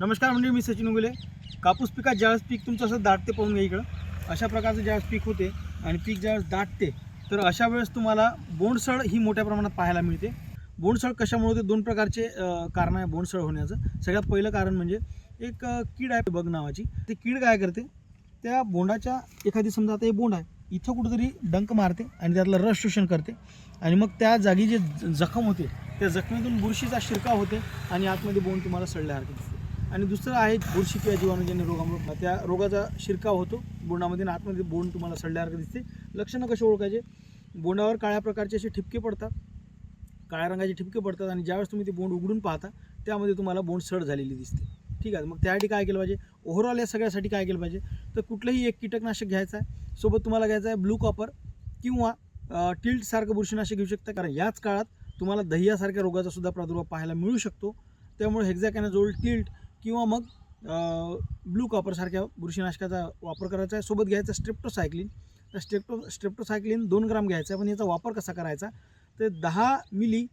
नमस्कार म्हणजे मी सचिन उगले. कापूस पिकात ज्यावेळेस पीक तुमचं असं दाटते पाहून घ्या इकडं. अशा प्रकारचं ज्यावेळेस पीक होते आणि पीक ज्यावेळेस दाटते तर अशा वेळेस तुम्हाला बोंडसळ ही मोठ्या प्रमाणात पाहायला मिळते. बोंडसळ कशामुळे होते? दोन प्रकारचे कारण आहे बोंडसळ होण्याचं. सगळ्यात पहिलं कारण म्हणजे एक कीड आहे बग नावाची. ती कीड काय करते? त्या बोंडाच्या एखादी समजा आता हे बोंड आहे इथं कुठंतरी डंक मारते आणि त्यातलं रस शोषण करते. आणि मग त्या जागी जे ज- जखम होते त्या जखमेतून बुरशीचा शिरकाव होते आणि आतमध्ये बोंड तुम्हाला सडल्यासारखे दिसते. आणि दुसरं आहे बुरशी किंवा जीवाणूजन्य रोगामुळे त्या रोगाचा शिरकाव होतो. बोंडामध्ये आणि आतमध्ये बोंड तुम्हाला सडल्यासारखं दिसते. लक्षणं कसे ओळखायचे? बोंडावर काळ्या प्रकारचे असे ठिपके पडतात. काळ्या रंगाचे ठिपके पडतात आणि ज्यावेळेस तुम्ही ते बोंड उघडून पाहता त्यामध्ये तुम्हाला बोंड सड झालेली दिसते. ठीक आहे मग त्यासाठी काय केलं पाहिजे? ओव्हरऑल या सगळ्यासाठी काय केलं पाहिजे? तर कुठलंही एक कीटकनाशक घ्यायचं आहे. सोबत तुम्हाला घ्यायचं आहे ब्लू कॉपर किंवा टिल्टसारखं बुरशीनाशक घेऊ शकता. कारण याच काळात तुम्हाला दह्यासारख्या रोगाचा सुद्धा प्रादुर्भाव पाहायला मिळू शकतो. त्यामुळे हेक्झॅकॅनाजोल टिल्ट किंवा मग ब्लू कॉपरसारख्या बुरशीनाशकाचा वापर करायचा आहे. सोबत घ्यायचा स्ट्रेप्टोसायक्लिन तर स्ट्रेप्टो स्ट्रेप्टोसायक्लिन दोन ग्राम घ्यायचा आहे. पण याचा वापर कसा करायचा? तर दहा मिली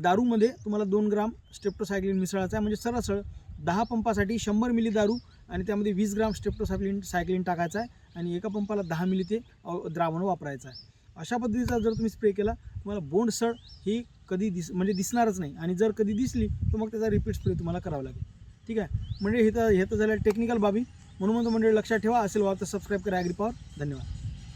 दारूमध्ये तुम्हाला दोन ग्राम स्ट्रेप्टोसायक्लिन मिसळायचा आहे. म्हणजे सरळसळ दहा पंपासाठी शंभर मिली दारू आणि त्यामध्ये वीस ग्राम स्ट्रेप्टोसायक्लिन सायक्लिन टाकायचं आहे. आणि एका पंपाला दहा मिली ते द्रावण वापरायचं आहे. अशा पद्धतीचा जर तुम्ही स्प्रे केला तुम्हाला बोंडसळ ही कधी दिस म्हणजे दिसणारच नाही. आणि जर कधी दिसली तर मग त्याचा रिपीट स्प्रे तुम्हाला करावा लागेल. ठीक आहे? म्हणजे हे तर हे तर झालं टेक्निकल बाबी. म्हणून म्हणतो म्हणजे लक्षात ठेवा. असेल वाटतं सबस्क्राईब करा ॲग्री पॉवर धन्यवाद.